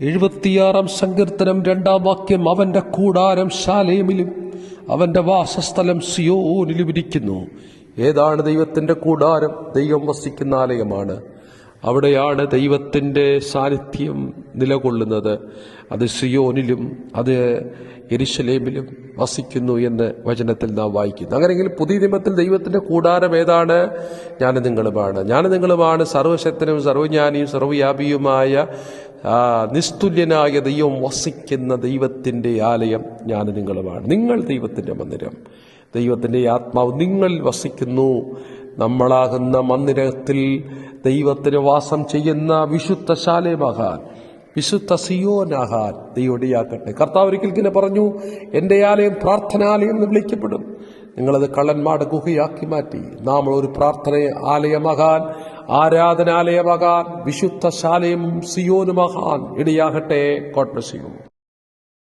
എഴുപത്തിയാറാം സങ്കീർത്തനം രണ്ടാം വാക്യം അവന്റെ കൂടാരം ശാലേമിലും അവന്റെ വാസസ്ഥലം സിയോനിലും ഇരിക്കുന്നു. ഏതാണ് ദൈവത്തിന്റെ കൂടാരം? ദൈവം വസിക്കുന്ന ആലയമാണ്. അവിടെയാണ് ദൈവത്തിന്റെ സാന്നിധ്യം നിലകൊള്ളുന്നത്. അത് സിയോനിലും അത് എരിശലേമിലും വസിക്കുന്നു എന്ന് വചനത്തിൽ നാം വായിക്കുന്നു. അങ്ങനെയെങ്കിൽ പുതിയ നിയമത്തിൽ ദൈവത്തിന്റെ കൂടാരം ഏതാണ്? ഞാൻ നിങ്ങളുമാണ് ഞാൻ നിങ്ങളുമാണ് സർവശക്തനും സർവജ്ഞാനിയും സർവവ്യാപിയുമായ ആ, നിസ്തുല്യനായ ദൈവം വസിക്കുന്ന ദൈവത്തിന്റെ ആലയം ഞാൻ നിങ്ങളുമാണ്. നിങ്ങൾ ദൈവത്തിന്റെ മന്ദിരം. ദൈവത്തിന്റെ ആത്മാവ് നിങ്ങൾ വസിക്കുന്നു. നമ്മളാകുന്ന മന്ദിരത്തിൽ ദൈവത്തിന് വാസം ചെയ്യുന്ന വിശുദ്ധ ശാലയമാകാൻ വിശുദ്ധ സിയോനാകാൻ ദൈവടിയാക്കട്ടെ. കർത്താവ് ഒരിക്കൽ ഇങ്ങനെ പറഞ്ഞു എന്റെ ആലയം പ്രാർത്ഥനാലയം എന്ന് വിളിക്കപ്പെടും. നിങ്ങളത് കള്ളന്മാരുടെ ഗുഹയാക്കി മാറ്റി. നാം ഒരു പ്രാർത്ഥന ആലയമാകാൻ ആരാധനാലയമാകാൻ വിശുദ്ധ ശാലയും സിയോനുമാകാൻ ഇടിയാകട്ടെ കോട്ടസിയും